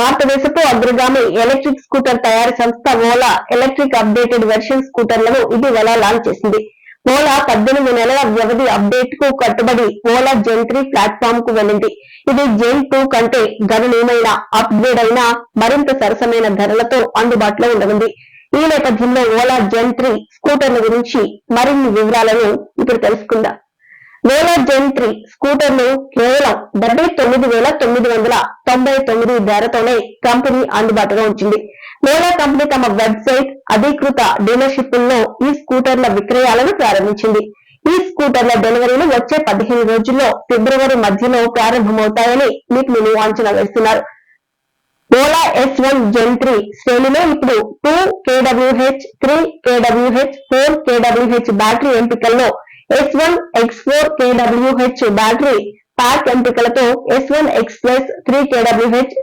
భారతదేశపు అగ్రగామి electric scooter తయారీ సంస్థ ఓలా ఎలక్ట్రిక్ అప్డేటెడ్ వెర్షన్ స్కూటర్లను ఇటీవల లాంచ్ చేసింది. ఓలా పద్దెనిమిది నెలల వ్యవధి అప్డేట్కు కట్టుబడి ఓలా జెన్ త్రీ ప్లాట్ఫామ్కు వెళ్ళింది. ఇది జెన్ టూ కంటే గణనీయమైన అప్గ్రేడ్ అయిన మరింత సరసమైన ధరలతో అందుబాటులో ఉండనుంది. ఈ నేపథ్యంలో ఓలా జెన్ త్రీ స్కూటర్ల గురించి మరిన్ని వివరాలను ఇప్పుడు తెలుసుకుందాం. వేల జెంట్రీ స్కూటర్లు కేవలం డెబ్బై తొమ్మిది వేల తొమ్మిది వందల తొంభై తొమ్మిది ధరతోనే కంపెనీ అందుబాటులో ఉంచింది. ఓలా కంపెనీ తమ వెబ్సైట్ అధికృత డీలర్షిప్ల్లో ఈ స్కూటర్ల విక్రయాలను ప్రారంభించింది. ఈ స్కూటర్ల డెలివరీలు వచ్చే పదిహేను రోజుల్లో ఫిబ్రవరి మధ్యలో ప్రారంభమవుతాయని నిపుణులు అంచనా వేస్తున్నారు. ఓలా ఎస్ వన్ జెన్ త్రీ శ్రేణిలో ఇప్పుడు two KWH three KWH four KWH battery ఎంపికల్లో S one X four KWH battery pack ఎంపికలతో S one X plus three కేడబ్ల్యూహెచ్